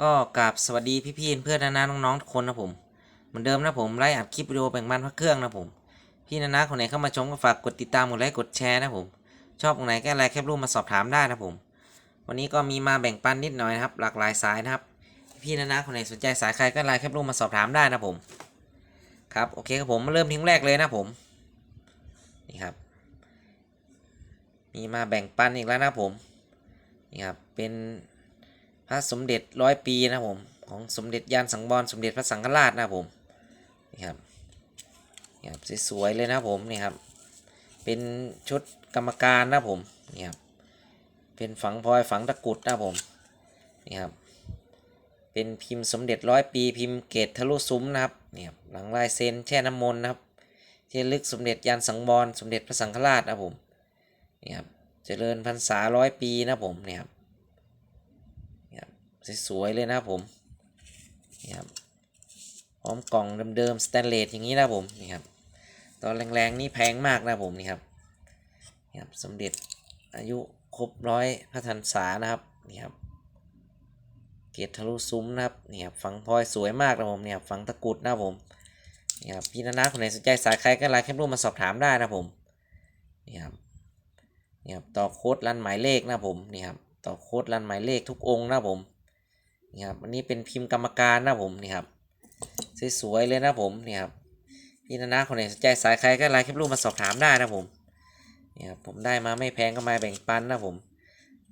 ก็กราบสวัสดีพี่ๆเพื่อนนานาน้องๆทุกคนนะผมเหมือนเดิมนะผมไล่อัดคลิปวิดีโอแบ่งปันพระเครื่องนะผม พี่นานาคนไหนเข้ามาชมก็ฝากกดติดตามกดไลค์กดแชร์นะผม ชอบตรงไหนก็ไลค์แคปรูปมาสอบถามได้นะผม วันนี้ก็มีมาแบ่งปันนิดหน่อยนะครับ หลากหลายสายนะครับ พี่นานาคนไหนสนใจสายใครก็ไลค์แคปรูปมาสอบถามได้นะผม ครับโอเคครับผมมาเริ่มทิ้งแรกเลยนะผมนี่ครับมีมาแบ่งปันอีกแล้วนะผมนี่ครับเป็น พระสมเด็จร้อยปีนะผมของสมเด็จยานสังวรสมเด็จพระสังฆราชนะผมนี่ครับนี่ครับสวยๆเลยนะผมนี่ครับเป็นชุดกรรมการนะผมนี่ครับเป็นฝังพลอยฝังตะกุดนะผมนี่ครับเป็นพิมพ์สมเด็จร้อยปีพิมพ์เกตทะลุซุ้มนะครับนี่ครับหลังลายเซ็นแช่น้ำมนต์นะครับที่ลึกสมเด็จยานสังวรสมเด็จพระสังฆราชนะผมนี่ครับเจริญพรรษาร้อยปีนะผมนี่ครับ สวยๆเลยนะครับผมนี่ครับพร้อมกล่องเดิมๆสแตนเลสอย่างนี้นะครับผมนี่ครับตอนแรงๆนี่แพงมากนะครับผมนี่ครับนี่ครับสมเด็จอายุครบร้อยพระธันษานะครับนี่ครับเกตทะลุซุ้มนะครับนี่ครับฝังพลอยสวยมากนะครับผมนี่ครับฝังตะกุดนะครับผมนี่ครับพี่นานาคนไหนสนใจสายใครก็ไลน์แคปรูปมาสอบถามได้นะครับผมนี่ครับนี่ครับต่อโค้ดรันหมายเลขนะครับผมนี่ครับต่อโค้ดรันหมายเลขทุกองค์นะครับผม นี่ครับอันนี้เป็นพิมพ์กรรมการนะผมนี่ครับสวยๆเลยนะผมนี่ครับพี่นานาคนไหนสนใจสายใครก็ไลน์คลิปรูปมาสอบถามได้นะผมนี่ครับผมได้มาไม่แพงก็มาแบ่งปันนะผม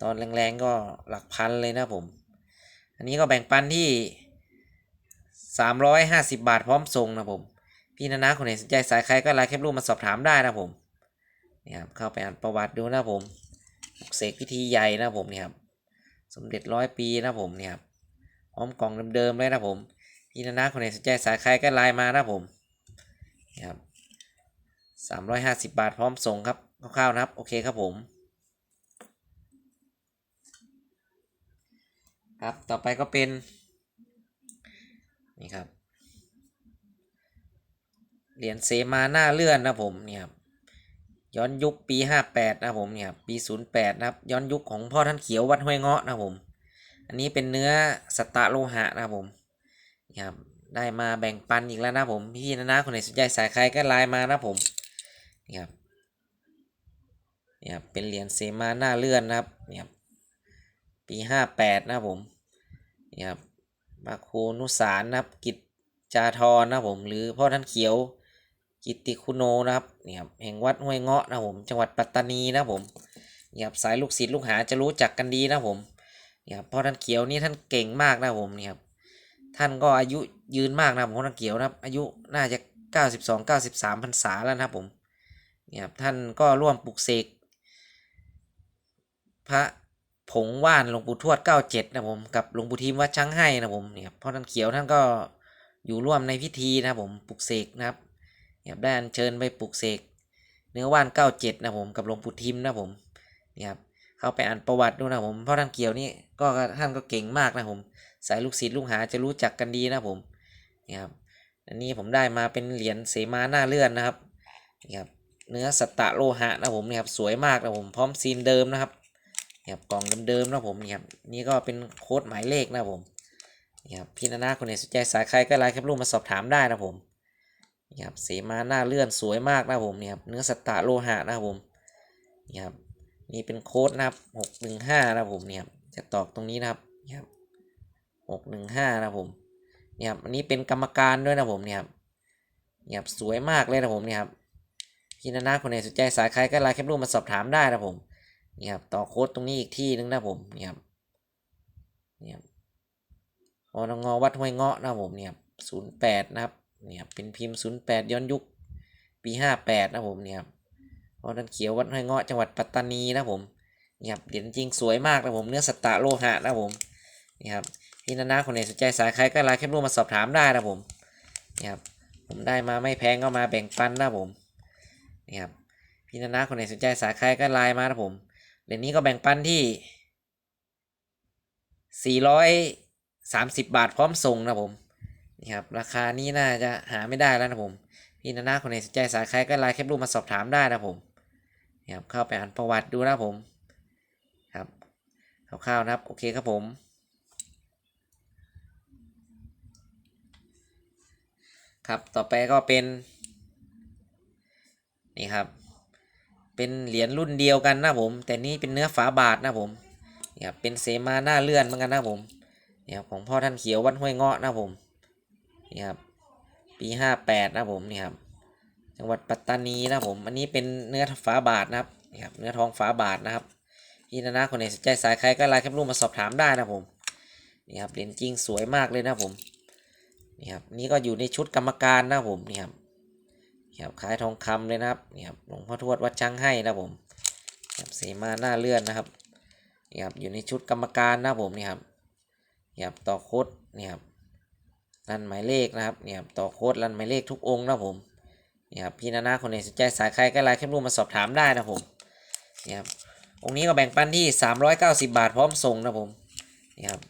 ตอนแรงๆก็หลักพันเลยนะผม อันนี้ก็แบ่งปันที่สามร้อยห้าสิบบาทพร้อมส่งนะผมพี่นานาคนไหนสนใจสายใครก็ไลน์คลิปรูปมาสอบถามได้นะผมนี่ครับเข้าไปอ่านประวัติดูนะผมบุกเสกพิธีใหญ่นะผมนี่ครับสมเด็จร้อยปีนะผมเนี่ยครับ พร้อมกล่องเดิมๆเลยนะผมพี่นานาคนไหนสนใจสายใครก็ไลน์มานะผมครับสามร้อยห้าสิบบาทพร้อมส่งครับคร่าวๆนะครับ โอเคครับผม ครับต่อไปก็เป็นนี่ครับเหรียญเสมาหน้าเลื่อนนะผมเนี่ยครับย้อนยุคปีห้าแปดนะผมเนี่ยครับปีศูนย์แปดนะครับ ย้อนยุคของพ่อท่านเขียววัดห้วยเงาะนะผม อันนี้เป็นเนื้อสตะโลหะนะครับผมนี่ครับได้มาแบ่งปันอีกแล้วนะผมพี่นะนะคนไหนสนใจสายใครก็ไลน์มานะผมนี่ครับนี่ครับเป็นเหรียญเซมาหน้าเลื่อนนะครับนี่ครับปีห้าแปดนะผมนี่ครับมาคูนุสารนะครับ กิจจาธรนะผม หรือพ่อท่านเขียว กิตติคุณโนนะครับนี่ครับแห่งวัดห้วยเงาะนะผม จังหวัดปัตตานีนะผมนี่ครับสายลูกศิษย์ลูกหาจะรู้จักกันดีนะผมเนี่ยครับพ่อท่านเขียวนี่ท่านเก่งมากนะผมเนี่ยครับท่านก็อายุยืนมากนะครับพ่อท่านเขียวนะครับอายุน่าจะเก้าสิบสองเก้าสิบสามพรรษาแล้วนะครับผมเนี่ยครับท่านก็ร่วมปลุกเสกพระผงว่านหลวงปู่ทวดเก้าเจ็ดนะผมกับหลวงปู่ทิมวัดช้างให้นะผมเนี่ยครับพ่อท่านเขียวท่านก็อยู่ร่วมในพิธีนะผมปลุกเสกนะครับเนี่ยได้อัญเชิญไปปลุกเสกเนื้อว่านเก้าเจ็ดนะผมกับหลวงปู่ทิมนะผมเนี่ยครับ เข้าไปอ่านประวัติดูนะผมเพราะท่านเกี่ยวนี่ก็ท่านก็เก่งมากนะผมสายลูกศิษย์ลูกหาจะรู้จักกันดีนะผมนี่ครับอันนี้ผมได้มาเป็นเหรียญเสมาหน้าเลื่อนนะครับนี่ครับเนื้อสตะโลหะนะผมนี่ครับสวยมากนะผมพร้อมซีนเดิมนะครับนี่ครับกล่องเดิมๆนะผมนี่ครับนี่ก็เป็นโค้ดหมายเลขนะผมนี่ครับพี่นานาคนไหนสนใจสายใครก็ไลน์แคปรูปมาสอบถามได้นะผมนี่ครับเสมาหน้าเลื่อนสวยมากนะผมนี่ครับเนื้อสตะโลหะนะผมนี่ครับ นี่เป็นโค้ดนะครับหกหนึ่งห้านะผมเนี่ยจะตอกตรงนี้นะครับเนี่ยครับหกหนึ่งห้านะผมเนี่ยครับอันนี้เป็นกรรมการด้วยนะผมเนี่ยครับเนี่ยครับสวยมากเลยนะผมเนี่ยครับพี่นานาคนไหนสนใจสายใครก็ไลน์แคปรูปมาสอบถามได้นะผมเนี่ยครับต่อโค้ดตรงนี้อีกที่นึงนะผมเนี่ยครับเนี่ยครับอนงวัดห้วยเงาะนะผมเนี่ยศูนย์แปดนะครับเนี่ยครับเป็นพิมพ์ศูนย์แปดย้อนยุคปีห้าแปดนะผมเนี่ยครับ เพราะท่านเขียววัดห้วยเงาะจังหวัดปัตตานีนะผมนี่ครับเหรียญจริงสวยมากนะผมเนื้อสตะโลหะนะผมนี่ครับพี่นานาคนไหนสนใจสายใครก็ไลน์แคปรูปมาสอบถามได้นะผมนี่ครับผมได้มาไม่แพงก็มาแบ่งปันนะผมนี่ครับพี่นานาคนไหนสนใจสายใครก็ไลน์มานะผมเหรียญนี้ก็แบ่งปันที่ 430 บาทพร้อมส่งนะผมนี่ครับราคานี้น่าจะหาไม่ได้แล้วนะผมพี่นานาคนไหนสนใจสายใครก็ไลน์แคปรูปมาสอบถามได้นะผม นะครับเข้าไปอ่านประวัติดูนะผมครับคร่าวๆนะครับ โอเคครับผมครับ ต่อไปก็เป็น นี่ครับ เป็นเหรียญรุ่นเดียวกันนะผม แต่นี่เป็นเนื้อฝาบาทนะผมนี่ครับเป็นเสมาหน้าเลื่อนเหมือนกันนะผมนี่ครับของพ่อท่านเขียววัดห้วยเงาะนะผม นี่ครับ ปีห้าแปดนะผม นี่ครับ จังหวัดปัตตานีนะผม อันนี้เป็นเนื้อฝาบาทนะครับนี่ครับ เนื้อทองฝาบาทนะครับพี่นานาคนไหนสนใจสายใครก็ไลน์แคปรูปมาสอบถามได้นะผม นี่ครับเหรียญจริงสวยมากเลยนะผม นี่ครับ นี่ก็อยู่ในชุดกรรมการนะผม นี่ครับนี่ครับขายทองคำเลยนะครับ นี่ครับ หลวงพ่อทวดวัดช้างให้นะผมครับเสมาหน้าเลื่อนนะครับ นี่ครับ อยู่ในชุดกรรมการนะผมนี่ครับ นี่ครับ ต่อโคดนี่ครับรันหมายเลขนะครับ นี่ครับ ต่อโคดรันหมายเลขทุกองค์นะผม นี่ครับพี่นานาคนไหนสนใจสายใครก็ไลน์แคปรูมาสอบถามได้นะผมนี่ครับองค์นี้ก็แบ่งปันที่ 390 บาทพร้อมส่งนะผมนี่ครับ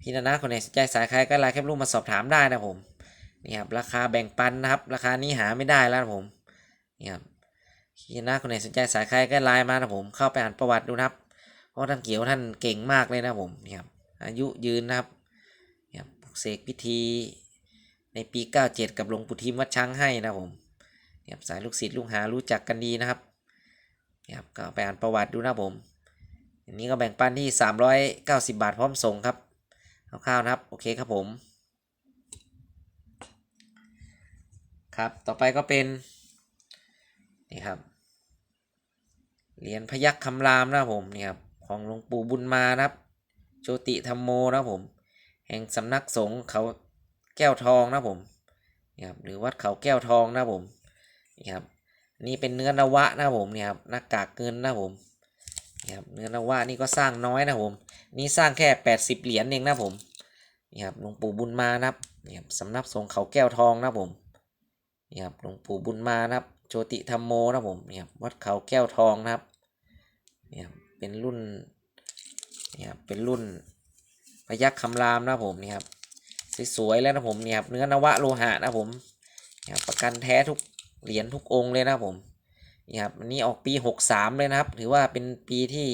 พี่นานาคนไหนสนใจสายใครก็ไลน์แคปรูมาสอบถามได้นะผมนี่ครับราคาแบ่งปันนะครับ ราคานี้หาไม่ได้แล้วนะผมนี่ครับพี่นานาคนไหนสนใจสายใครก็ไลน์มานะผมเข้าไปอ่านประวัติดูนะครับเพราะท่านเกี่ยวท่านเก่งมากเลยนะผมนี่ครับอายุยืนนะครับนี่ครับเสกพิธีในปี 97 กับหลวงปู่ทิมวัดช้างให้นะผม นี่ครับสายลูกศิษย์ลูกหารู้จักกันดีนะครับนี่ครับก็ไปอ่านประวัติดูนะผมอันนี้ก็แบ่งปันที่ 390 บาทพร้อมส่งครับคร่าวๆนะครับ โอเคครับผม ครับ ต่อไปก็เป็น นี่ครับ เหรียญพยัคฆ์คำรามนะครับผม นี่ครับ ของหลวงปู่บุญมานะครับ โชติธรรมโมนะครับผม แห่งสำนักสงฆ์เขาแก้วทองนะครับผม นี่ครับ หรือวัดเขาแก้วทองนะครับผม นี่ครับนี่เป็นเนื้อนวะนะผมเนี่ยครับหน้ากากเงินนะผมนี่ครับเนื้อนวะนี่ก็สร้างน้อยนะผม นี่สร้างแค่แปดสิบเหรียญเองนะผมนี่ครับหลวงปู่บุญมานะครับนี่ครับสำนักสงฆ์เขาแก้วทองนะผมนี่ครับหลวงปู่บุญมานะครับโชติธรรมโมนะผมนี่ครับวัดเขาแก้วทองนะครับนี่ครับเป็นรุ่นนี่ครับเป็นรุ่นพยัคฆ์คำรามนะผมนี่ครับสวยๆแล้วนะผมนี่ครับเนื้อนวะโลหะนะผมนี่ครับประกันแท้ทุก เหรียญทุกองค์เลยนะครับผมนี่ครับอันนี้ออกปีหกสามเลยนะครับ ถือว่าเป็นปีที่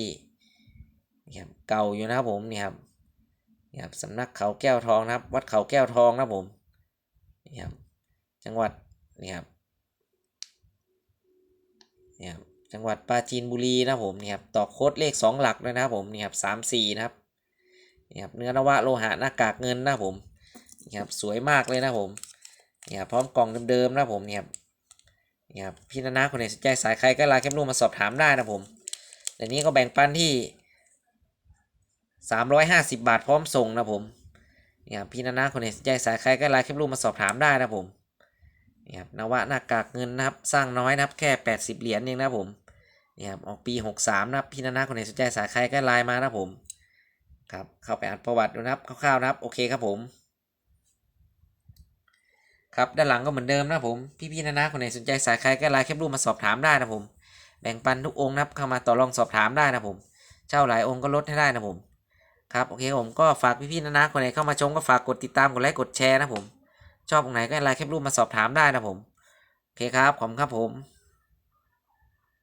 นี่ครับเก่าอยู่นะครับผมนี่ครับนี่ครับสำนักเขาแก้วทองนะครับ วัดเขาแก้วทองนะผมนี่ครับจังหวัดนี่ครับนี่ครับจังหวัดปราจีนบุรีนะผมนี่ครับต่อโค้ดเลขสองหลักเลยนะครับผมนี่ครับสามสี่นะครับนี่ครับเนื้อนวะโลหะหน้ากากเงินนะผมนี่ครับสวยมากเลยนะผมนี่ครับพร้อมกล่องเดิมๆนะผมนี่ครับ นี่ครับพี่นานาคนไหนสนใจสายใครก็ไลน์แคปรูปมาสอบถามได้นะผมแต่นี้ก็แบ่งปันที่สามร้อยห้าสิบาทพร้อมส่งนะผมนี่ครับพี่นานาคนไหนสนใจสายใครก็ไลน์แคปรูปมาสอบถามได้นะผมนี่ครับนวะหน้ากากเงินนะครับสร้างน้อยนะครับแค่แปดสิบเหรียญเองนะผมนี่ครับออกปีหกสามนะครับพี่นานาคนไหนสนใจสายใครก็ไลน์มานะผมครับเข้าไปอ่านประวัติดูนะครับคร่าวๆนะครับโอเคครับผม ครับด้านหลังก็เหมือนเดิมนะผมพี่ๆนะนะคนไหนสนใจสายใครก็ไลน์แคปรูปมาสอบถามได้นะผม แบ่งปันทุกองค์นะครับเข้ามาต่อรองสอบถามได้นะผมเช่าหลายองค์ก็ลดให้ได้นะผมครับโอเคผมก็ฝากพี่ๆนะนะคนไหนเข้ามาชมก็ฝากกดติดตามกดไลค์กดแชร์นะผม ชอบองไหนก็ไลน์แคปรูปมาสอบถามได้นะผมโอเคครับขอบคุณครับผม